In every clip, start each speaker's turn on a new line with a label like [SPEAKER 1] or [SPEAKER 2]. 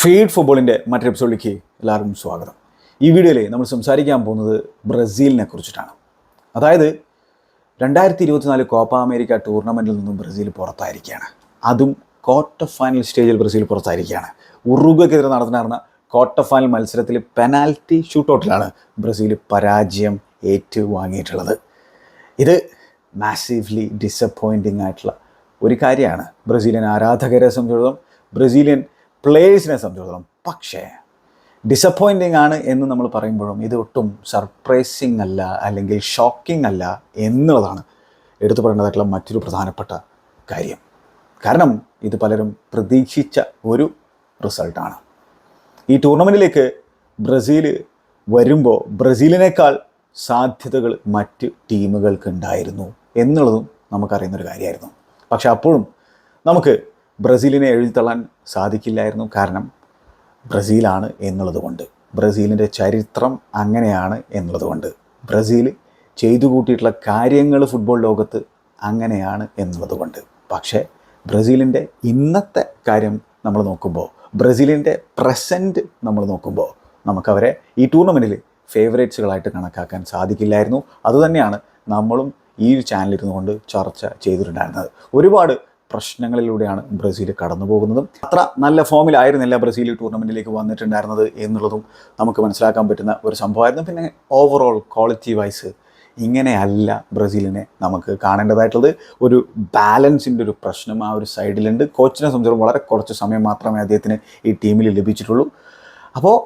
[SPEAKER 1] Feed ഫുട്ബോളിന്റെ മറ്റൊരു എപ്പിസോഡിലേക്ക് എല്ലാവർക്കും സ്വാഗതം. ഈ വീഡിയോയിൽ നമ്മൾ സംസാരിക്കാൻ പോകുന്നത് ബ്രസീലിനെ കുറിച്ചിട്ടാണ്. അതായത് രണ്ടായിരത്തി ഇരുപത്തിനാല് കോപ്പ അമേരിക്ക ടൂർണമെന്റിൽ നിന്നും ബ്രസീൽ പുറത്തായിരിക്കുകയാണ്. അതും ക്വാർട്ടർ ഫൈനൽ സ്റ്റേജിൽ ബ്രസീൽ പുറത്തായിരിക്കുകയാണ്. ഉറുഗക്കെതിരെ നടന്നിരുന്ന ക്വാർട്ടർ ഫൈനൽ മത്സരത്തിൽ പെനാൽറ്റി ഷൂട്ടൗട്ടിലാണ് ബ്രസീൽ പരാജയം ഏറ്റുവാങ്ങിയിട്ടുള്ളത്. ഇത് മാസീവ്ലി ഡിസപ്പോയിന്റിംഗ് ആയിട്ടുള്ള ഒരു കാര്യമാണ്. ബ്രസീലിയൻ ആരാധകരെ സംബന്ധിച്ചിടത്തോളം ബ്രസീലിയൻ പ്ലേയേഴ്സിനെ സംബന്ധിച്ചിടത്തോളം. പക്ഷേ ഡിസപ്പോയിന്റിംഗ് ആണ് എന്ന് നമ്മൾ പറയുമ്പോഴും ഇത് ഒട്ടും സർപ്രൈസിങ് അല്ല അല്ലെങ്കിൽ ഷോക്കിംഗ് അല്ല എന്നുള്ളതാണ് എടുത്തു പറയേണ്ടതായിട്ടുള്ള മറ്റൊരു പ്രധാനപ്പെട്ട കാര്യം. കാരണം ഇത് പലരും പ്രതീക്ഷിച്ച ഒരു റിസൾട്ടാണ്. ഈ ടൂർണമെന്റിലേക്ക് ബ്രസീൽ വരുമ്പോൾ ബ്രസീലിനേക്കാൾ സാധ്യതകൾ മറ്റ് ടീമുകൾക്ക് ഉണ്ടായിരുന്നു എന്നുള്ളതും നമുക്കറിയുന്നൊരു കാര്യമായിരുന്നു. പക്ഷെ അപ്പോഴും നമുക്ക് ബ്രസീലിനെ എഴുതിത്തള്ളാൻ സാധിക്കില്ലായിരുന്നു കാരണം ബ്രസീലാണ് എന്നുള്ളതുകൊണ്ട്. ബ്രസീലിന്റെ ചരിത്രം അങ്ങനെയാണ് എന്നുള്ളതുകൊണ്ട്. ബ്രസീൽ ചെയ്തു കൂട്ടിയിട്ടുള്ള കാര്യങ്ങൾ ഫുട്ബോൾ ലോകത്ത് അങ്ങനെയാണ് എന്നുള്ളതുകൊണ്ട്. പക്ഷേ ബ്രസീലിന്റെ ഇന്നത്തെ കാര്യം നമ്മൾ നോക്കുമ്പോൾ ബ്രസീലിന്റെ പ്രസന്റ് നമ്മൾ നോക്കുമ്പോൾ നമുക്കവരെ ഈ ടൂർണമെന്റിൽ ഫേവറേറ്റ്സുകളായിട്ട് കണക്കാക്കാൻ സാധിക്കില്ലായിരുന്നു. അതുതന്നെയാണ് നമ്മളും ഈ ഒരു ചാനലിരുന്നു ഇരുന്നുകൊണ്ട് ചർച്ച ചെയ്തിട്ടുണ്ടായിരുന്നത്. ഒരുപാട് പ്രശ്നങ്ങളിലൂടെയാണ് ബ്രസീൽ കടന്നു പോകുന്നതും അത്ര നല്ല ഫോമിലായിരുന്നില്ല ബ്രസീൽ ടൂർണമെന്റിലേക്ക് വന്നിട്ടുണ്ടായിരുന്നത് എന്നുള്ളതും നമുക്ക് മനസ്സിലാക്കാൻ പറ്റുന്ന ഒരു സംഭവമായിരുന്നു. പിന്നെ ഓവറോൾ ക്വാളിറ്റി വൈസ് ഇങ്ങനെയല്ല ബ്രസീലിനെ നമുക്ക് കാണേണ്ടതായിട്ടുള്ളത്. ഒരു ബാലൻസിന്റെ ഒരു പ്രശ്നം ആ ഒരു സൈഡിലുണ്ട് കോച്ചിനെ സംബന്ധിച്ചിടത്തോളം വളരെ കുറച്ച് സമയം മാത്രമേ അദ്ദേഹത്തിന് ഈ ടീമിൽ ലഭിച്ചിട്ടുള്ളൂ. അപ്പോൾ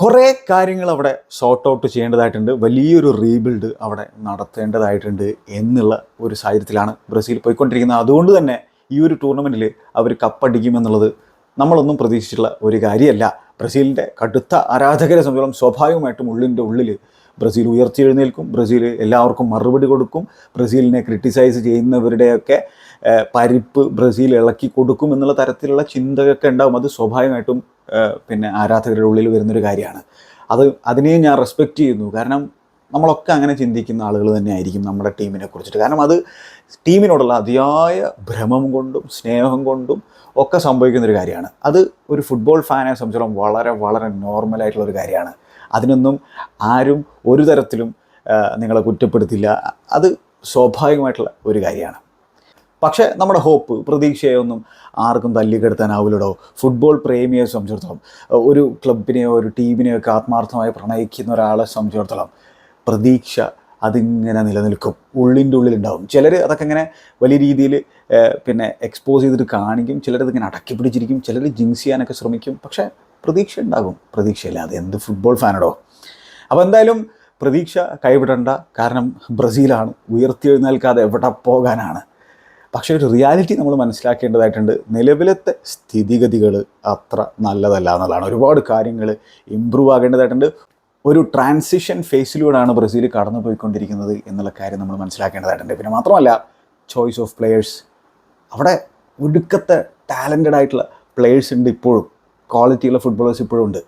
[SPEAKER 1] കുറേ കാര്യങ്ങൾ അവിടെ ഷോർട്ട് ഔട്ട് ചെയ്യേണ്ടതായിട്ടുണ്ട്. വലിയൊരു റീബിൽഡ് അവിടെ നടത്തേണ്ടതായിട്ടുണ്ട് എന്നുള്ള ഒരു സാഹചര്യത്തിലാണ് ബ്രസീൽ പോയിക്കൊണ്ടിരിക്കുന്നത്. അതുകൊണ്ട് തന്നെ ഈ ഒരു ടൂർണമെന്റിൽ അവർ കപ്പടിക്കുമെന്നുള്ളത് നമ്മളൊന്നും പ്രതീക്ഷിച്ചിട്ടുള്ള ഒരു കാര്യമല്ല. ബ്രസീലിന്റെ കടുത്ത ആരാധകരെ സംബന്ധിച്ചോളം സ്വാഭാവികമായിട്ടും ഉള്ളിന്റെ ഉള്ളിൽ ബ്രസീൽ ഉയർത്തിയെഴുന്നേൽക്കും. ബ്രസീൽ എല്ലാവർക്കും മറുപടി കൊടുക്കും. ബ്രസീലിനെ ക്രിട്ടിസൈസ് ചെയ്യുന്നവരുടെയൊക്കെ പരിപ്പ് ബ്രസീൽ ഇളക്കി കൊടുക്കും എന്നുള്ള തരത്തിലുള്ള ചിന്തയൊക്കെ ഉണ്ടാവും. അത് സ്വാഭാവികമായിട്ടും പിന്നെ ആരാധകരുടെ ഉള്ളിൽ വരുന്നൊരു കാര്യമാണ്. അത് അതിനെയും ഞാൻ റെസ്പെക്റ്റ് ചെയ്യുന്നു. കാരണം നമ്മളൊക്കെ അങ്ങനെ ചിന്തിക്കുന്ന ആളുകൾ തന്നെയായിരിക്കും നമ്മുടെ ടീമിനെ കുറിച്ചിട്ട്. കാരണം അത് ടീമിനോടുള്ള അതിയായ ഭ്രമം കൊണ്ടും സ്നേഹം കൊണ്ടും ഒക്കെ സംഭവിക്കുന്ന ഒരു കാര്യമാണ്. അത് ഒരു ഫുട്ബോൾ ഫാനെ സംബന്ധിച്ചിടത്തോളം വളരെ വളരെ നോർമലായിട്ടുള്ള ഒരു കാര്യമാണ്. അതിനൊന്നും ആരും ഒരു തരത്തിലും നിങ്ങളെ കുറ്റപ്പെടുത്തില്ല. അത് സ്വാഭാവികമായിട്ടുള്ള ഒരു കാര്യമാണ്. പക്ഷേ നമ്മുടെ ഹോപ്പ് പ്രതീക്ഷയൊന്നും ആർക്കും തല്ലിക്കെടുത്താനാവില്ലടോ. ഫുട്ബോൾ പ്രേമിയെ സംബന്ധിച്ചിടത്തോളം ഒരു ക്ലബിനെയോ ഒരു ടീമിനെയോ ഒക്കെ ആത്മാർത്ഥമായി പ്രണയിക്കുന്ന ഒരാളെ സംബന്ധിച്ചിടത്തോളം പ്രതീക്ഷ അതിങ്ങനെ നിലനിൽക്കും. ഉള്ളിന്റെ ഉള്ളിലുണ്ടാവും. ചിലർ അതൊക്കെ ഇങ്ങനെ വലിയ രീതിയിൽ പിന്നെ എക്സ്പോസ് ചെയ്തിട്ട് കാണിക്കും. ചിലർ ഇങ്ങനെ അടക്കി പിടിച്ചിരിക്കും. ചിലർ ജിങ്സ് ചെയ്യാനൊക്കെ ശ്രമിക്കും. പക്ഷേ പ്രതീക്ഷ ഉണ്ടാകും. പ്രതീക്ഷയില്ലാതെ എന്ത് ഫുട്ബോൾ ഫാനടോ അപ്പോൾ എന്തായാലും പ്രതീക്ഷ കൈവിടണ്ട. കാരണം ബ്രസീലാണ് ഉയർത്തിയെഴുന്നേൽക്കാതെ എവിടെ പോകാനാണ്. പക്ഷേ ഒരു റിയാലിറ്റി നമ്മൾ മനസ്സിലാക്കേണ്ടതായിട്ടുണ്ട്. നിലവിലത്തെ സ്ഥിതിഗതികൾ അത്ര നല്ലതല്ല എന്നുള്ളതാണ്. ഒരുപാട് കാര്യങ്ങൾ ഇമ്പ്രൂവ് ആകേണ്ടതായിട്ടുണ്ട്. ഒരു ട്രാൻസിഷൻ ഫേസിലൂടെയാണ് ബ്രസീൽ കടന്നു പോയിക്കൊണ്ടിരിക്കുന്നത് എന്നുള്ള കാര്യം നമ്മൾ മനസ്സിലാക്കേണ്ടതായിട്ടുണ്ട്. പിന്നെ മാത്രമല്ല ചോയ്സ് ഓഫ് പ്ലെയേഴ്സ് അവിടെ ഒടുക്കത്തെ ടാലന്റഡ് ആയിട്ടുള്ള പ്ലെയേഴ്സ് ഉണ്ട് ഇപ്പോഴും. ക്വാളിറ്റിയുള്ള ഫുട്ബോളേഴ്സ് ഇപ്പോഴും ഉണ്ട്.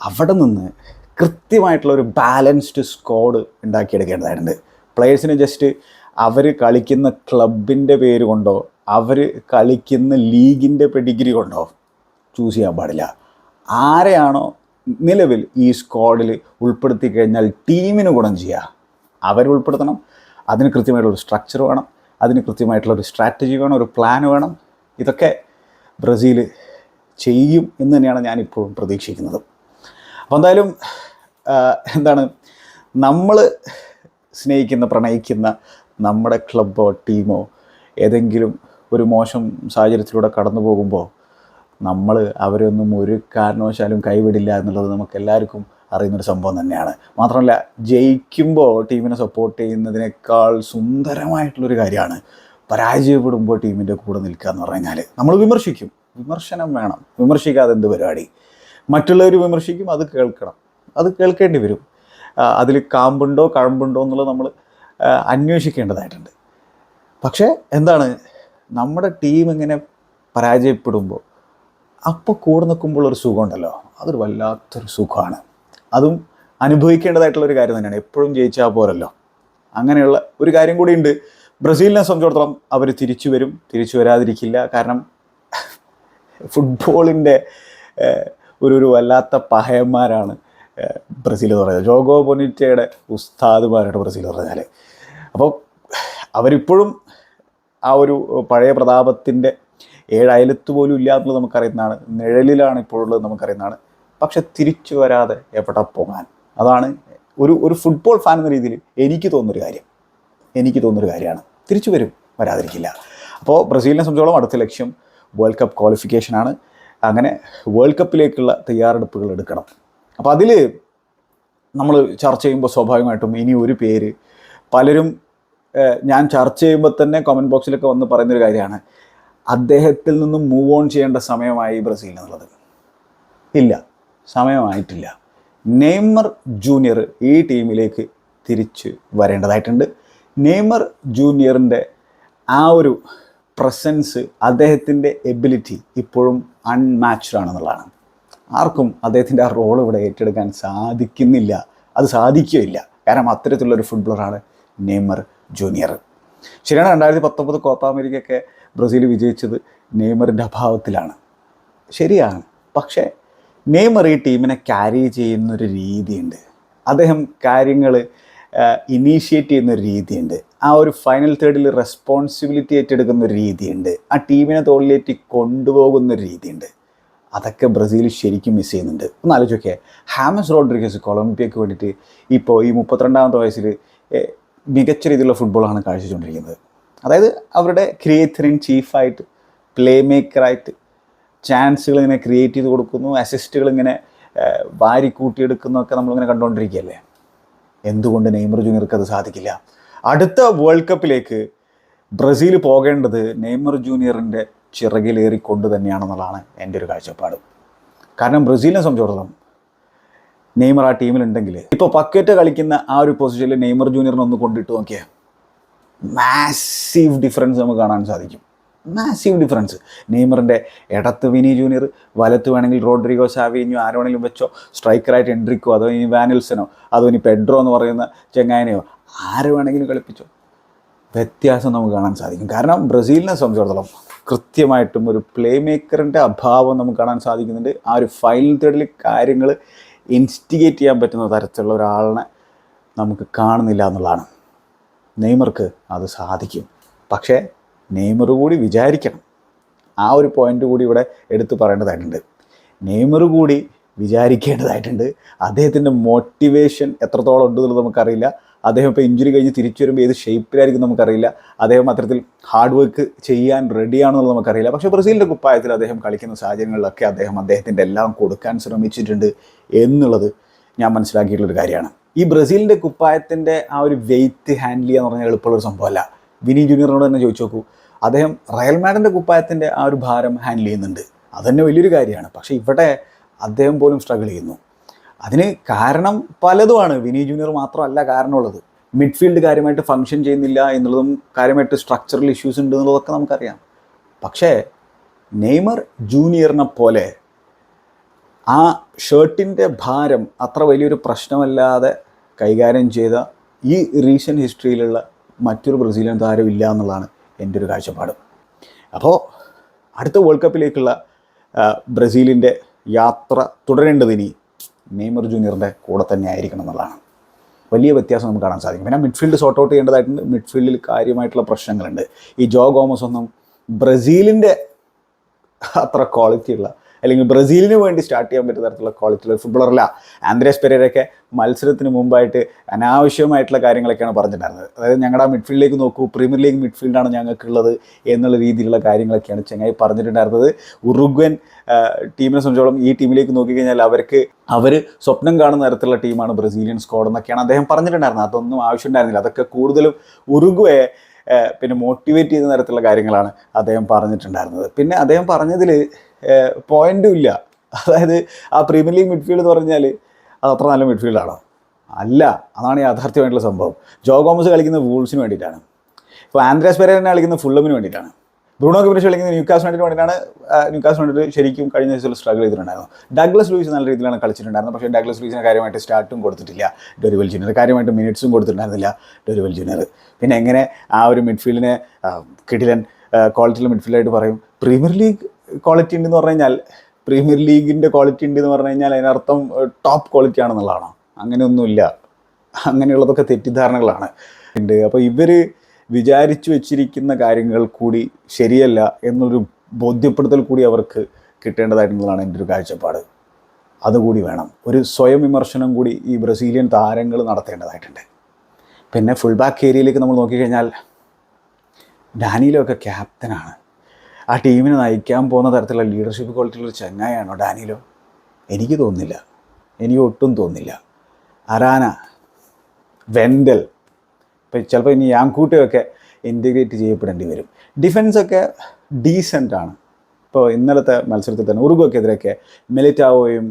[SPEAKER 1] അവിടെ നിന്ന് കൃത്യമായിട്ടുള്ള ഒരു ബാലൻസ്ഡ് സ്ക്വാഡ് ഉണ്ടാക്കിയെടുക്കേണ്ടതായിട്ടുണ്ട്. പ്ലെയേഴ്സിന് ജസ്റ്റ് അവർ കളിക്കുന്ന ക്ലബിന്റെ പേര് കൊണ്ടോ അവർ കളിക്കുന്ന ലീഗിന്റെ പെഡിഗ്രി കൊണ്ടോ ചൂസ് ചെയ്യാൻ പാടില്ല. ആരെയാണോ നിലവിൽ ഈ സ്ക്വാഡിൽ ഉൾപ്പെടുത്തി കഴിഞ്ഞാൽ ടീമിന് ഗുണം ചെയ്യുക. അവർ ഉൾപ്പെടുത്തണം അതിന് കൃത്യമായിട്ടുള്ളൊരു സ്ട്രക്ചർ വേണം അതിന് കൃത്യമായിട്ടുള്ളൊരു സ്ട്രാറ്റജി വേണം ഒരു പ്ലാൻ വേണം. ഇതൊക്കെ ബ്രസീൽ ചെയ്യും എന്ന് തന്നെയാണ് ഞാനിപ്പോഴും പ്രതീക്ഷിക്കുന്നത്. അപ്പോൾ എന്തായാലും എന്താണ് നമ്മൾ സ്നേഹിക്കുന്ന പ്രണയിക്കുന്ന നമ്മുടെ ക്ലബ്ബോ ടീമോ ഏതെങ്കിലും ഒരു മോശം സാഹചര്യത്തിലൂടെ കടന്നു പോകുമ്പോൾ നമ്മൾ അവരൊന്നും ഒരു കാരണവശാലും കൈവിടില്ല എന്നുള്ളത് നമുക്ക് എല്ലാവർക്കും അറിയുന്നൊരു സംഭവം തന്നെയാണ്. മാത്രമല്ല ജയിക്കുമ്പോൾ ടീമിനെ സപ്പോർട്ട് ചെയ്യുന്നതിനേക്കാൾ സുന്ദരമായിട്ടുള്ളൊരു കാര്യമാണ് പരാജയപ്പെടുമ്പോൾ ടീമിന്റെ കൂടെ നിൽക്കുക എന്ന് പറഞ്ഞാൽ നമ്മൾ വിമർശിക്കും. വിമർശനം വേണം. വിമർശിക്കാതെ എന്ത് പരിപാടി? മറ്റുള്ളവർ വിമർശിക്കും അത് കേൾക്കണം. അത് കേൾക്കേണ്ടി വരും. അതിൽ കാമ്പുണ്ടോ കഴമ്പുണ്ടോ എന്നുള്ളത് നമ്മൾ അന്വേഷിക്കേണ്ടതായിട്ടുണ്ട്. പക്ഷേ എന്താണ്? നമ്മുടെ ടീം ഇങ്ങനെ പരാജയപ്പെടുമ്പോൾ അപ്പോൾ കൂടെ നിൽക്കുമ്പോൾ ഒരു സുഖമുണ്ടല്ലോ. അതൊരു വല്ലാത്തൊരു സുഖമാണ്. അതും അനുഭവിക്കേണ്ടതായിട്ടുള്ള ഒരു കാര്യം തന്നെയാണ്. എപ്പോഴും ജയിച്ചാൽ പോരല്ലോ. അങ്ങനെയുള്ള ഒരു കാര്യം കൂടിയുണ്ട് ബ്രസീലിനെ സംബന്ധിച്ചിടത്തോളം അവർ തിരിച്ചു വരും. തിരിച്ചു വരാതിരിക്കില്ല. കാരണം ഫുട്ബോളിന്റെ ഒരു ഒരു വല്ലാത്ത പഹയന്മാരാണ് ബ്രസീൽ എന്ന് പറയുന്നത്. ജോഗോ ബൊനിറ്റയുടെ ഉസ്താദുമാരാണ് ബ്രസീൽ എന്ന് പറഞ്ഞാൽ അപ്പോൾ അവരിപ്പോഴും ആ ഒരു പഴയ പ്രതാപത്തിന്റെ ഏഴയലത്ത് പോലും ഇല്ല എന്നുള്ളത് നമുക്കറിയുന്നതാണ്. നിഴലിലാണ് ഇപ്പോഴുള്ളത് നമുക്കറിയുന്നതാണ്. പക്ഷെ തിരിച്ചു വരാതെ എവിടെ പോകാൻ? അതാണ് ഒരു ഒരു ഫുട്ബോൾ ഫാൻ എന്ന രീതിയിൽ എനിക്ക് തോന്നുന്നൊരു കാര്യം. എനിക്ക് തോന്നുന്നൊരു കാര്യമാണ്. തിരിച്ചു വരും വരാതിരിക്കില്ല. അപ്പോൾ ബ്രസീലിനെ സംബന്ധിച്ചോളം അടുത്ത ലക്ഷ്യം വേൾഡ് കപ്പ് ക്വാളിഫിക്കേഷനാണ് അങ്ങനെ വേൾഡ് കപ്പിലേക്കുള്ള തയ്യാറെടുപ്പുകൾ എടുക്കണം. അപ്പോൾ അതിൽ നമ്മൾ ചർച്ച ചെയ്യുമ്പോൾ സ്വാഭാവികമായിട്ടും ഇനി ഒരു പേര് പലരും ഞാൻ ചർച്ച ചെയ്യുമ്പോൾ തന്നെ കമന്റ് ബോക്സിലൊക്കെ വന്ന് പറയുന്നൊരു കാര്യമാണ്. അദ്ദേഹത്തിൽ നിന്നും മൂവ് ഓൺ ചെയ്യേണ്ട സമയമായി ബ്രസീൽ എന്നുള്ളത്. ഇല്ല. സമയമായിട്ടില്ല. നെയ്മർ ജൂനിയർ ഈ ടീമിലേക്ക് തിരിച്ച് വരേണ്ടതായിട്ടുണ്ട്. നെയ്മർ ജൂനിയറിന്റെ ആ ഒരു പ്രസൻസ് അദ്ദേഹത്തിന്റെ എബിലിറ്റി ഇപ്പോഴും അൺമാച്ച്ഡ് ആണെന്നുള്ളതാണ്. ആർക്കും അദ്ദേഹത്തിന്റെ ആ റോൾ ഇവിടെ ഏറ്റെടുക്കാൻ സാധിക്കുന്നില്ല. അത് സാധിക്കുകയില്ല. കാരണം അത്തരത്തിലുള്ളൊരു ഫുട്ബോളറാണ് നെയ്മർ ജൂനിയർ ശരിയാണ് രണ്ടായിരത്തി പത്തൊമ്പത് കോപ്പ അമേരിക്കയൊക്കെ ബ്രസീൽ വിജയിച്ചത് നെയ്മറിന്റെ അഭാവത്തിലാണ്. ശരിയാണ്. പക്ഷേ നെയ്മർ ഈ ടീമിനെ ക്യാരി ചെയ്യുന്നൊരു രീതിയുണ്ട്. അദ്ദേഹം കാര്യങ്ങൾ ഇനീഷ്യേറ്റ് ചെയ്യുന്ന ഒരു രീതിയുണ്ട്. ആ ഒരു ഫൈനൽ തേർഡിൽ റെസ്പോൺസിബിലിറ്റി ഏറ്റെടുക്കുന്ന ഒരു രീതിയുണ്ട്. ആ ടീമിനെ തോളിലേറ്റി കൊണ്ടുപോകുന്ന ഒരു രീതിയുണ്ട്. അതൊക്കെ ബ്രസീൽ ശരിക്കും മിസ് ചെയ്യുന്നുണ്ട്. ഒന്ന് ആലോചിച്ചോക്കെ ഹാമസ് റോഡ്രിഗസ് കൊളംബിയക്ക് വേണ്ടിയിട്ട് ഇപ്പോൾ ഈ മുപ്പത്തിരണ്ടാമത്തെ വയസ്സിൽ മികച്ച രീതിയിലുള്ള ഫുട്ബോളാണ് കാഴ്ചവെച്ചുകൊണ്ടിരിക്കുന്നത്. അതായത് അവരുടെ ക്രിയേറ്റർ ഇൻ ചീഫായിട്ട് പ്ലേ മേക്കറായിട്ട് ചാൻസുകൾ ഇങ്ങനെ ക്രിയേറ്റ് ചെയ്ത് കൊടുക്കുന്നു അസിസ്റ്റുകൾ ഇങ്ങനെ വാരി കൂട്ടിയെടുക്കുന്നതൊക്കെ നമ്മളിങ്ങനെ കണ്ടുകൊണ്ടിരിക്കുകയല്ലേ? എന്തുകൊണ്ട് നെയ്മർ ജൂനിയർക്ക് അത് സാധിക്കില്ല? അടുത്ത വേൾഡ് കപ്പിലേക്ക് ബ്രസീൽ പോകേണ്ടത് നെയ്മർ ജൂനിയറിന്റെ ചിറകിലേറിക്കൊണ്ട് തന്നെയാണെന്നുള്ളതാണ് എന്റെ ഒരു കാഴ്ചപ്പാട്. കാരണം ബ്രസീലിനെ സംബന്ധിച്ചിടത്തോളം നെയ്മർ ആ ടീമിലുണ്ടെങ്കിൽ ഇപ്പോൾ പക്കറ്റ് കളിക്കുന്ന ആ ഒരു പൊസിഷനിൽ നെയ്മർ ജൂനിയറിനെ ഒന്ന് കൊണ്ടിട്ട് നോക്കിയാൽ മാസീവ് ഡിഫറൻസ് നമുക്ക് കാണാൻ സാധിക്കും. മാസീവ് ഡിഫറൻസ് നെയ്മറിന്റെ ഇടത്ത് വിനി ജൂനിയർ വലത്ത് വേണമെങ്കിൽ റോഡ്രിഗോ സാവിഞ്ഞോ ആരോ വേണമെങ്കിലും വെച്ചോ സ്ട്രൈക്കറായിട്ട് എൻട്രിക്കോ അതോ ഇനി വാനിൽസനോ അതോ ഇനി പെഡ്രോ എന്ന് പറയുന്ന ചെങ്ങായനയോ ആര് വേണമെങ്കിലും കളിപ്പിച്ചോ. വ്യത്യാസം നമുക്ക് കാണാൻ സാധിക്കും. കാരണം ബ്രസീലിനെ സംബന്ധിച്ചിടത്തോളം കൃത്യമായിട്ടും ഒരു പ്ലേ മേക്കറിന്റെ അഭാവം നമുക്ക് കാണാൻ സാധിക്കുന്നുണ്ട്. ആ ഒരു ഫൈനൽ തേർഡിൽ കാര്യങ്ങൾ ഇൻസ്റ്റിഗേറ്റ് ചെയ്യാൻ പറ്റുന്ന തരത്തിലുള്ള ഒരാളിനെ നമുക്ക് കാണുന്നില്ല എന്നുള്ളതാണ്. നെയ്മർക്ക് അത് സാധിക്കും. പക്ഷേ നെയ്മർ കൂടി വിചാരിക്കണം. ആ ഒരു പോയിന്റ് കൂടി ഇവിടെ എടുത്തു പറയേണ്ടതായിട്ടുണ്ട്. നെയ്മർ കൂടി വിചാരിക്കേണ്ടതായിട്ടുണ്ട്. അദ്ദേഹത്തിന്റെ മോട്ടിവേഷൻ എത്രത്തോളം ഉണ്ടെന്നുള്ളത് നമുക്കറിയില്ല. അദ്ദേഹം ഇപ്പോൾ ഇഞ്ചുറി കഴിഞ്ഞ് തിരിച്ചു വരുമ്പോൾ ഏത് ഷേപ്പിലായിരിക്കും നമുക്കറിയില്ല. അദ്ദേഹം അത്തരത്തിൽ ഹാർഡ് വർക്ക് ചെയ്യാൻ റെഡിയാണെന്നുള്ളത് നമുക്കറിയില്ല. പക്ഷേ ബ്രസീലിന്റെ കുപ്പായത്തിൽ അദ്ദേഹം കളിക്കുന്ന സാഹചര്യങ്ങളിലൊക്കെ അദ്ദേഹം അദ്ദേഹത്തിന്റെ എല്ലാം കൊടുക്കാൻ ശ്രമിച്ചിട്ടുണ്ട് എന്നുള്ളത് ഞാൻ മനസ്സിലാക്കിയിട്ടുള്ളൊരു കാര്യമാണ്. ഈ ബ്രസീലിന്റെ കുപ്പായത്തിന്റെ ആ ഒരു വെയിറ്റ് ഹാൻഡിൽ ചെയ്യാന്ന് പറഞ്ഞാൽ എളുപ്പമുള്ളൊരു സംഭവമല്ല. വിനി ജൂനിയറിനോട് തന്നെ ചോദിച്ചു നോക്കൂ. അദ്ദേഹം റയൽ മാഡിന്റെ കുപ്പായത്തിന്റെ ആ ഒരു ഭാരം ഹാൻഡിൽ ചെയ്യുന്നുണ്ട്. അതന്നെ വലിയൊരു കാര്യമാണ്. പക്ഷേ ഇവിടെ അദ്ദേഹം പോലും സ്ട്രഗിൾ ചെയ്യുന്നു. അതിന് കാരണം പലതുമാണ്. വിനി ജൂനിയർ മാത്രമല്ല കാരണമുള്ളത്. മിഡ്ഫീൽഡ് കാര്യമായിട്ട് ഫങ്ഷൻ ചെയ്യുന്നില്ല എന്നുള്ളതും കാര്യമായിട്ട് സ്ട്രക്ചറൽ ഇഷ്യൂസ് ഉണ്ട് എന്നുള്ളതൊക്കെ നമുക്കറിയാം. പക്ഷേ നെയ്മർ ജൂനിയറിനെ പോലെ ആ ഷർട്ടിന്റെ ഭാരം അത്ര വലിയൊരു പ്രശ്നമല്ലാതെ കൈകാര്യം ചെയ്ത ഈ റീസെന്റ് ഹിസ്റ്ററിയിലുള്ള മറ്റൊരു ബ്രസീലിയൻ താരം ഇല്ല എന്നുള്ളതാണ് എന്റെ ഒരു കാഴ്ചപ്പാട്. അപ്പോൾ അടുത്ത വേൾഡ് കപ്പിലേക്കുള്ള ബ്രസീലിന്റെ യാത്ര തുടരേണ്ടത് ഇനി നെയ്മർ ജൂനിയറിന്റെ കൂടെ തന്നെ ആയിരിക്കണം എന്നുള്ളതാണ്. വലിയ വ്യത്യാസം നമുക്ക് കാണാൻ സാധിക്കും. പിന്നെ മിഡ്ഫീൽഡ് സോർട്ട് ഔട്ട് ചെയ്യേണ്ടതായിട്ടുണ്ട്. മിഡ്ഫീൽഡിൽ കാര്യമായിട്ടുള്ള പ്രശ്നങ്ങളുണ്ട്. ഈ ജോ ഗോമസ് ഒന്നും ബ്രസീലിന്റെ അത്ര ക്വാളിറ്റി ഉള്ള അല്ലെങ്കിൽ ബ്രസീലിന് വേണ്ടി സ്റ്റാർട്ട് ചെയ്യാൻ പറ്റുന്ന തരത്തിലുള്ള ക്വാളിറ്റി ഉള്ള ഫുട്ബോളറല്ല ആന്ദ്രേസ് പെരേരൊക്കെ മത്സരത്തിന് മുമ്പായിട്ട് അനാവശ്യമായിട്ടുള്ള കാര്യങ്ങളൊക്കെയാണ് പറഞ്ഞിട്ടുണ്ടായിരുന്നത്. അതായത് ഞങ്ങളുടെ മിഡ്ഫീൽഡിലേക്ക് നോക്കൂ പ്രീമിയർ ലീഗ് മിഡ്ഫീൽഡാണ് ഞങ്ങൾക്കുള്ളത് എന്നുള്ള രീതിയിലുള്ള കാര്യങ്ങളൊക്കെയാണ് ചെങ്ങായി പറഞ്ഞിട്ടുണ്ടായിരുന്നത്. ഉറുഗ്വൻ ടീമിനെ സംബന്ധിച്ചോളം ഈ ടീമിലേക്ക് നോക്കിക്കഴിഞ്ഞാൽ അവർക്ക് അവർ സ്വപ്നം കാണുന്ന തരത്തിലുള്ള ടീമാണ് ബ്രസീലിയൻ സ്ക്വാഡ് എന്നൊക്കെയാണ് അദ്ദേഹം പറഞ്ഞിട്ടുണ്ടായിരുന്നത്. അതൊന്നും ആവശ്യമുണ്ടായിരുന്നില്ല. അതൊക്കെ കൂടുതലും ഉറുഗ്വയെ പിന്നെ മോട്ടിവേറ്റ് ചെയ്യുന്ന തരത്തിലുള്ള കാര്യങ്ങളാണ് അദ്ദേഹം പറഞ്ഞിട്ടുണ്ടായിരുന്നത്. പിന്നെ അദ്ദേഹം പറഞ്ഞതിൽ പോയിന്റും ഇല്ല. അതായത് ആ പ്രീമിയർ ലീഗ് മിഡ്ഫീൽഡ് എന്ന് പറഞ്ഞാൽ അത് അത്ര നല്ല മിഡ്ഫീൽഡാണോ അല്ല. അതാണ് യാഥാർത്ഥ്യമായിട്ടുള്ള സംഭവം. ജോ ഗോമസ് കളിക്കുന്ന വൂൾസിന് വേണ്ടിയിട്ടാണ്. ഇപ്പോൾ ആൻഡ്രാസ് പെരേനെ കളിക്കുന്ന ഫുള്ളമിന് വേണ്ടിയിട്ടാണ്. ബ്രൂണോ ഗിമനിഷ് കളിക്കുന്ന ന്യൂക്കാസ് വേണ്ടിയിട്ട് വേണ്ടിയിട്ടാണ് ന്യൂക്കാസ് വേണ്ടിയിട്ട് ശരിക്കും കഴിഞ്ഞ ദിവസത്തിൽ സ്ട്രഗിൾ ചെയ്തിട്ടുണ്ടായിരുന്നു. ഡഗ്ലസ് ലൂയിസ് നല്ല രീതിയിലാണ് കളിച്ചിട്ടുണ്ടായിരുന്നത്. പക്ഷേ ഡഗ്ലസ് ലൂയിസിന് കാര്യമായിട്ട് സ്റ്റാർട്ടും കൊടുത്തിട്ടില്ല. ഡൊരിവൽ ജൂനിയർ കാര്യമായിട്ട് മിനിറ്റ്സും കൊടുത്തിട്ടുണ്ടായിരുന്നില്ല ഡൊരിവൽ ജൂനിയർ. പിന്നെ എങ്ങനെ ആ ഒരു മിഡ്ഫീൽഡിനെ കിടിലൻ ക്വാളിറ്റിയുള്ള മിഡ്ഫീൽഡായിട്ട് പറയും. പ്രീമിയർ ലീഗ് ക്വാളിറ്റി ഉണ്ടെന്ന് പറഞ്ഞു കഴിഞ്ഞാൽ പ്രീമിയർ ലീഗിന്റെ ക്വാളിറ്റി ഉണ്ടെന്ന് പറഞ്ഞു കഴിഞ്ഞാൽ അതിനർത്ഥം ടോപ്പ് ക്വാളിറ്റി ആണെന്നുള്ളതാണോ. അങ്ങനെയൊന്നുമില്ല. അങ്ങനെയുള്ളതൊക്കെ തെറ്റിദ്ധാരണകളാണ്. ഉണ്ട്. അപ്പോൾ ഇവർ വിചാരിച്ചു വെച്ചിരിക്കുന്ന കാര്യങ്ങൾ കൂടി ശരിയല്ല എന്നൊരു ബോധ്യപ്പെടുത്തൽ കൂടി അവർക്ക് കിട്ടേണ്ടതായിട്ടുള്ളതാണ് എന്റെ ഒരു കാഴ്ചപ്പാട്. അതുകൂടി വേണം. ഒരു സ്വയം വിമർശനം കൂടി ഈ ബ്രസീലിയൻ താരങ്ങൾ നടത്തേണ്ടതായിട്ടുണ്ട്. പിന്നെ ഫുൾ ബാക്ക് ഏരിയയിലേക്ക് നമ്മൾ നോക്കിക്കഴിഞ്ഞാൽ ഡാനിയിലൊക്കെ ക്യാപ്റ്റനാണ് ആ ടീമിനെ നയിക്കാൻ പോകുന്ന തരത്തിലുള്ള ലീഡർഷിപ്പ് ക്വാളിറ്റിയുള്ള ചങ്ങായാണോ ഡാനിയിലോ എനിക്ക് തോന്നുന്നില്ല. എനിക്ക് ഒട്ടും തോന്നുന്നില്ല. അരാന വെൻഡൽ ഇപ്പം ചിലപ്പോൾ ഇനി യാങ്കൂട്ടിയൊക്കെ ഇന്റിഗ്രേറ്റ് ചെയ്യപ്പെടേണ്ടി വരും. ഡിഫൻസൊക്കെ ഡീസന്റ് ആണ്. ഇപ്പോൾ ഇന്നലത്തെ മത്സരത്തിൽ തന്നെ ഉറുഗോക്കെതിരെയൊക്കെ മിലിറ്റാവോയും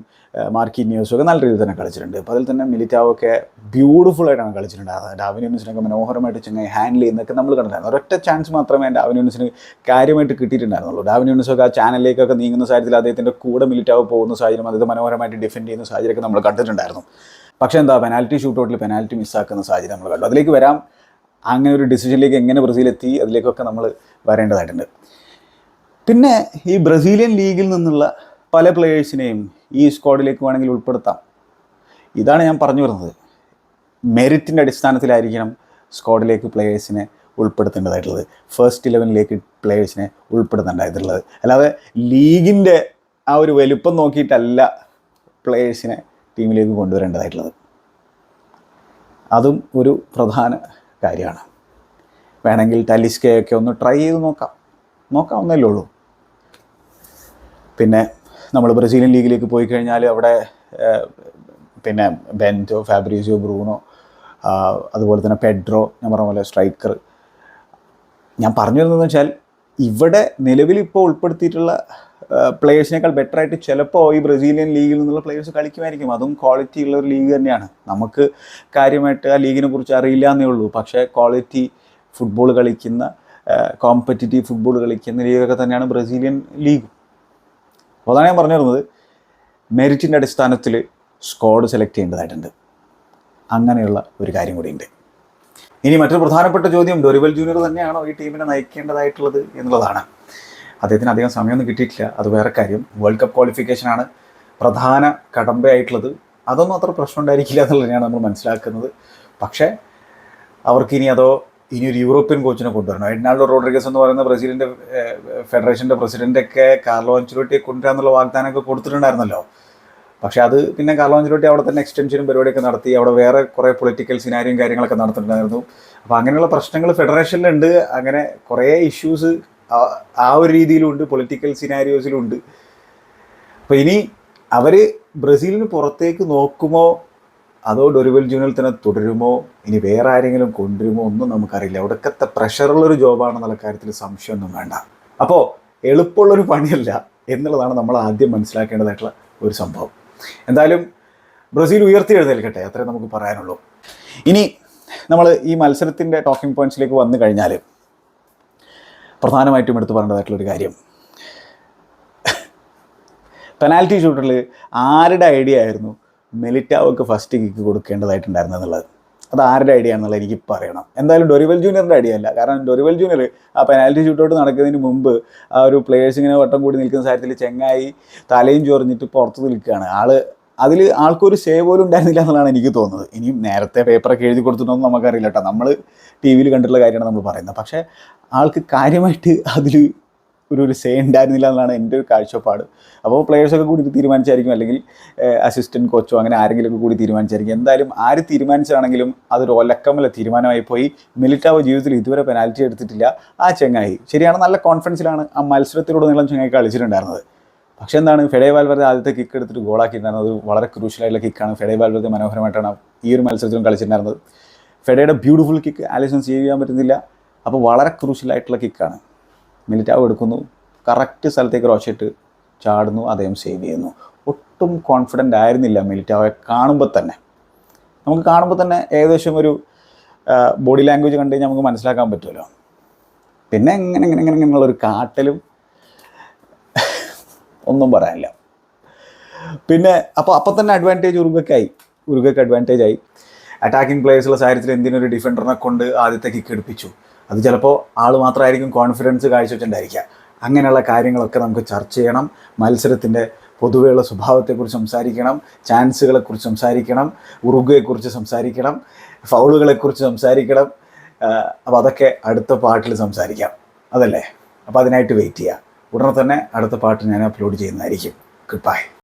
[SPEAKER 1] മാർക്കിന്യൂസും ഒക്കെ നല്ല രീതിയിൽ തന്നെ കളിച്ചിട്ടുണ്ട്. അപ്പോൾ അതിൽ തന്നെ മിലിറ്റാവോ ഒക്കെ ബ്യൂട്ടിഫുൾ ആയിട്ടാണ് കളിച്ചിട്ടുണ്ട്. അത് ഡാവിന്യൂസിനൊക്കെ മനോഹരമായിട്ട് ചെങ്ങായി ഹാൻഡിൽ ചെയ്യുന്നൊക്കെ നമ്മൾ കണ്ടിട്ടുണ്ടായിരുന്നു. ഒരൊറ്റ ചാൻസ് മാത്രമേ ഡാവിന്യൂസിന് കാര്യമായിട്ട് കിട്ടിയിട്ടുണ്ടായിരുന്നുള്ളൂ. ഡാവിന്യൂസൊക്കെ ആ ചാനലിലേക്കൊക്കെ നീങ്ങുന്ന സാഹചര്യത്തിൽ അദ്ദേഹത്തിന്റെ കൂടെ മിലിറ്റാവോ പോകുന്ന സാഹചര്യം അദ്ദേഹത്തെ മനോഹരമായിട്ട് ഡിഫെൻഡ് ചെയ്യുന്ന സാഹചര്യമൊക്കെ നമ്മൾ കണ്ടിട്ടുണ്ടായിരുന്നു. പക്ഷേ എന്താ പെനാൽറ്റി ഷൂട്ടൗട്ടിൽ പെനാൽറ്റി മിസ്സാക്കുന്ന സാഹചര്യം നമ്മൾ കണ്ടു. അതിലേക്ക് വരാം. അങ്ങനെ ഒരു ഡിസിഷനിലേക്ക് എങ്ങനെ ബ്രസീൽ എത്തി അതിലേക്കൊക്കെ നമ്മൾ വരേണ്ടതായിട്ടുണ്ട്. പിന്നെ ഈ ബ്രസീലിയൻ ലീഗിൽ നിന്നുള്ള പല പ്ലേയേഴ്സിനെയും ഈ സ്ക്വാഡിലേക്ക് വേണമെങ്കിൽ ഉൾപ്പെടുത്താം. ഇതാണ് ഞാൻ പറഞ്ഞു വരുന്നത്. മെറിറ്റിന്റെ അടിസ്ഥാനത്തിലായിരിക്കണം സ്ക്വാഡിലേക്ക് പ്ലേയേഴ്സിനെ ഉൾപ്പെടുത്തേണ്ടതായിട്ടുള്ളത്. ഫസ്റ്റ് ഇലവനിലേക്ക് പ്ലേയേഴ്സിനെ ഉൾപ്പെടുത്തേണ്ടതായിട്ടുള്ളത്. അല്ലാതെ ലീഗിന്റെ ആ ഒരു വലുപ്പം നോക്കിയിട്ടല്ല പ്ലേയേഴ്സിനെ ടീമിലേക്ക് കൊണ്ടുവരേണ്ടതായിട്ടുള്ളത്. അതും ഒരു പ്രധാന കാര്യമാണ്. വേണമെങ്കിൽ ടലിസ്കയൊക്കെ ഒന്ന് ട്രൈ ചെയ്ത് നോക്കാം. നോക്കാവുന്നല്ലേ ഉള്ളൂ. പിന്നെ നമ്മൾ ബ്രസീലിയൻ ലീഗിലേക്ക് പോയി കഴിഞ്ഞാൽ അവിടെ പിന്നെ ബെന്റോ ഫാബ്രീസിയോ ബ്രൂണോ അതുപോലെ തന്നെ പെഡ്രോ ഞാൻ പറഞ്ഞ പോലെ സ്ട്രൈക്കർ. ഞാൻ പറഞ്ഞു വരുന്നതെന്ന് വെച്ചാൽ ഇവിടെ നിലവിൽ ഇപ്പോൾ ഉൾപ്പെടുത്തിയിട്ടുള്ള പ്ലേയേഴ്സിനേക്കാൾ ബെറ്റർ ആയിട്ട് ചിലപ്പോൾ ഈ ബ്രസീലിയൻ ലീഗിൽ നിന്നുള്ള പ്ലേയേഴ്സ് കളിക്കുമായിരിക്കും. അതും ക്വാളിറ്റി ഉള്ള ഒരു ലീഗ് തന്നെയാണ്. നമുക്ക് കാര്യമായിട്ട് ആ ലീഗിനെ കുറിച്ച് അറിയില്ല എന്നേ ഉള്ളൂ. പക്ഷേ ക്വാളിറ്റി ഫുട്ബോൾ കളിക്കുന്ന കോമ്പറ്റിറ്റീവ് ഫുട്ബോൾ കളിക്കുന്ന ലീഗൊക്കെ തന്നെയാണ് ബ്രസീലിയൻ ലീഗ്. അപ്പോൾ അതാണ് ഞാൻ പറഞ്ഞു വരുന്നത്. മെറിറ്റിന്റെ അടിസ്ഥാനത്തിൽ സ്ക്വാഡ് സെലക്ട് ചെയ്യേണ്ടതായിട്ടുണ്ട്. അങ്ങനെയുള്ള ഒരു കാര്യം കൂടിയുണ്ട്. ഇനി മറ്റൊരു പ്രധാനപ്പെട്ട ചോദ്യം ഡൊറിവൽ ജൂനിയർ തന്നെയാണോ ഈ ടീമിനെ നയിക്കേണ്ടതായിട്ടുള്ളത് എന്നുള്ളതാണ്. അദ്ദേഹത്തിന് അധികം സമയമൊന്നും കിട്ടിയിട്ടില്ല. അത് വേറെ കാര്യം. വേൾഡ് കപ്പ് ക്വാളിഫിക്കേഷനാണ് പ്രധാന കടമ്പയായിട്ടുള്ളത്. അതൊന്നും അത്ര പ്രശ്നം ഉണ്ടായിരിക്കില്ല തന്നെയാണ് നമ്മൾ മനസ്സിലാക്കുന്നത്. പക്ഷേ അവർക്കിനി അതോ ഇനി ഒരു യൂറോപ്യൻ കോച്ചിനെ കൊണ്ടുവരണം. എഡ്നാൾഡോ റോഡ്രിഗസ് എന്ന് പറയുന്ന ബ്രസീലിന്റെ ഫെഡറേഷന്റെ പ്രസിഡന്റൊക്കെ കാർലോ അഞ്ചുലോട്ടിയെ കൊണ്ടുവരാന്നുള്ള വാഗ്ദാനമൊക്കെ കൊടുത്തിട്ടുണ്ടായിരുന്നല്ലോ. പക്ഷേ അത് പിന്നെ കാർലോ അഞ്ചുലോട്ടി അവിടെ തന്നെ എക്സ്റ്റൻഷനും പരിപാടിയൊക്കെ നടത്തി അവിടെ വേറെ കുറേ പൊളിറ്റിക്കൽ സിനാരിയും കാര്യങ്ങളൊക്കെ നടത്തിയിട്ടുണ്ടായിരുന്നു അപ്പോൾ അങ്ങനെയുള്ള പ്രശ്നങ്ങൾ ഫെഡറേഷനിലുണ്ട് അങ്ങനെ കുറേ ഇഷ്യൂസ് ആ ഒരു രീതിയിലുണ്ട് പൊളിറ്റിക്കൽ സിനാരിയോസിലുണ്ട് അപ്പോൾ ഇനി അവർ ബ്രസീലിന് പുറത്തേക്ക് നോക്കുമോ? അതോ ഡൊറിവൽ ജൂനിയൽ തന്നെ തുടരുമോ? ഇനി വേറെ ആരെങ്കിലും കൊണ്ടുവരുമോ? ഒന്നും നമുക്കറിയില്ല. അവിടക്കത്തെ പ്രഷറുള്ളൊരു ജോബാണെന്നുള്ള കാര്യത്തിൽ സംശയമൊന്നും വേണ്ട. അപ്പോൾ എളുപ്പമുള്ളൊരു പണിയല്ല എന്നുള്ളതാണ് നമ്മൾ ആദ്യം മനസ്സിലാക്കേണ്ടതായിട്ടുള്ള ഒരു സംഭവം. എന്തായാലും ബ്രസീൽ ഉയർത്തി എഴുന്നേൽക്കട്ടെ അത്രേ നമുക്ക് പറയാനുള്ളൂ. ഇനി നമ്മൾ ഈ മത്സരത്തിന്റെ ടോക്കിംഗ് പോയിന്റ്സിലേക്ക് വന്നു കഴിഞ്ഞാൽ പ്രധാനമായിട്ടും എടുത്തു പറയേണ്ടതായിട്ടുള്ളൊരു കാര്യം. പെനാൽറ്റി ഷൂട്ടറിൽ ആരുടെ ഐഡിയ ആയിരുന്നു മെലിറ്റാവോക്ക് ഫസ്റ്റ് കിക്ക് കൊടുക്കേണ്ടതായിട്ടുണ്ടായിരുന്നു എന്നുള്ളത്? അത് ആരുടെ ഐഡിയ ആണെന്നുള്ളത് എനിക്ക് പറയണം എന്തായാലും ഡൊറിവൽ ജൂനിയറിന്റെ ഐഡിയ അല്ല. കാരണം ഡൊറിവൽ ജൂനിയർ ആ പെനാൽറ്റി ഷൂട്ടൗട്ട് നടക്കുന്നതിന് മുമ്പ് ആ ഒരു പ്ലേയേഴ്സ് ഇങ്ങനെ വട്ടം കൂടി നിൽക്കുന്ന സാഹചര്യത്തിൽ ചെങ്ങായി തലയും ചൊറിഞ്ഞിട്ട് പുറത്ത് നിൽക്കുകയാണ്. ആൾ അതിൽ ആൾക്കൊരു സേവ് പോലും ഉണ്ടായിരുന്നില്ല എന്നുള്ളതാണ് എനിക്ക് തോന്നുന്നത്. ഇനിയും നേരത്തെ പേപ്പറൊക്കെ എഴുതി കൊടുത്തിട്ടൊന്നും നമുക്കറിയില്ല കേട്ടോ. നമ്മൾ ടി വിയിൽ കണ്ടിട്ടുള്ള കാര്യമാണ് നമ്മൾ പറയുന്നത്. പക്ഷേ ആൾക്ക് കാര്യമായിട്ട് അതിൽ ഒരു ഒരു സേ ഉണ്ടായിരുന്നില്ല എന്നാണ് എന്റെ ഒരു കാഴ്ചപ്പാട്. അപ്പോൾ പ്ലേയേഴ്സൊക്കെ കൂടി തീരുമാനിച്ചായിരിക്കും? അല്ലെങ്കിൽ അസിസ്റ്റന്റ് കോച്ചോ അങ്ങനെ ആരെങ്കിലുമൊക്കെ കൂടി തീരുമാനിച്ചായിരിക്കും? എന്തായാലും ആര് തീരുമാനിച്ചാണെങ്കിലും അതൊരു ഒലക്കമല്ല തീരുമാനമായി പോയി മിലിറ്റാവ് ജീവിതത്തിൽ ഇതുവരെ പെനാൽറ്റി എടുത്തിട്ടില്ല. ആ ചെങ്ങായി. ശരിയാണ് നല്ല കോൺഫിഡൻസിലാണ് ആ മത്സരത്തിലൂടെ നീളം ചെങ്ങായി കളിച്ചിട്ടുണ്ടായിരുന്നത്. പക്ഷേ എന്താണ് ഫെഡേ വാൽവerde ആദ്യത്തെ കിക്ക് എടുത്തിട്ട് ഗോളാക്കിയിട്ടുണ്ടായിരുന്നത് വളരെ ക്രൂഷ്യലായിട്ടുള്ള കിക്കാണ് ഫെഡേ വാൽവerde മനോഹരമായിട്ടാണ് ഈ ഒരു മത്സരത്തിലും കളിച്ചിട്ടുണ്ടായിരുന്നത്. ഫെഡയുടെ ബ്യൂട്ടിഫുൾ കിക്ക് ആലിസൺ സേവ് ചെയ്യാൻ പറ്റുന്നില്ല. അപ്പോൾ വളരെ ക്രൂഷ്യലായിട്ടുള്ള കിക്കാണ് മിലിറ്റാവ് എടുക്കുന്നു. കറക്റ്റ് സ്ഥലത്തേക്ക് റോച്ചിട്ട് ചാടുന്നു. അദ്ദേഹം സേവ് ചെയ്യുന്നു. ഒട്ടും കോൺഫിഡന്റ് ആയിരുന്നില്ല മിലിറ്റാവെ കാണുമ്പോൾ തന്നെ. നമുക്ക് കാണുമ്പോൾ തന്നെ ഏകദേശം ഒരു ബോഡി ലാംഗ്വേജ് കണ്ടു കഴിഞ്ഞാൽ നമുക്ക് മനസ്സിലാക്കാൻ പറ്റുമല്ലോ. പിന്നെ എങ്ങനെ എങ്ങനെ എങ്ങനെ ഇങ്ങനെയുള്ള ഒരു കാട്ടലും ഒന്നും പറയാനില്ല. പിന്നെ അപ്പോൾ അപ്പം തന്നെ അഡ്വാന്റേജ് ഉറുഗക്കായി. ഉറുഗക്ക് അഡ്വാന്റേജ് ആയി. അറ്റാക്കിംഗ് പ്ലേയേഴ്സുള്ള സാഹചര്യത്തിൽ എന്തിനൊരു ഡിഫൻഡറിനെ കൊണ്ട് ആദ്യത്തെ കിക്ക് എടുപ്പിച്ചു. അത് ചിലപ്പോൾ ആൾ മാത്രമായിരിക്കും കോൺഫിഡൻസ് കാഴ്ചവെച്ചിട്ടുണ്ടായിരിക്കുക. അങ്ങനെയുള്ള കാര്യങ്ങളൊക്കെ നമുക്ക് ചർച്ച ചെയ്യണം. മത്സരത്തിന്റെ പൊതുവെയുള്ള സ്വഭാവത്തെക്കുറിച്ച് സംസാരിക്കണം. ചാൻസുകളെക്കുറിച്ച് സംസാരിക്കണം. ഉറുഗയെക്കുറിച്ച് സംസാരിക്കണം. ഫൗളുകളെക്കുറിച്ച് സംസാരിക്കണം. അപ്പോൾ അതൊക്കെ അടുത്ത പാട്ടിൽ സംസാരിക്കാം. അതല്ലേ? അപ്പോൾ അതിനായിട്ട് വെയിറ്റ് ചെയ്യുക ഉടനെ തന്നെ അടുത്ത പാട്ട് ഞാൻ അപ്ലോഡ് ചെയ്യുന്നതായിരിക്കും. Good bye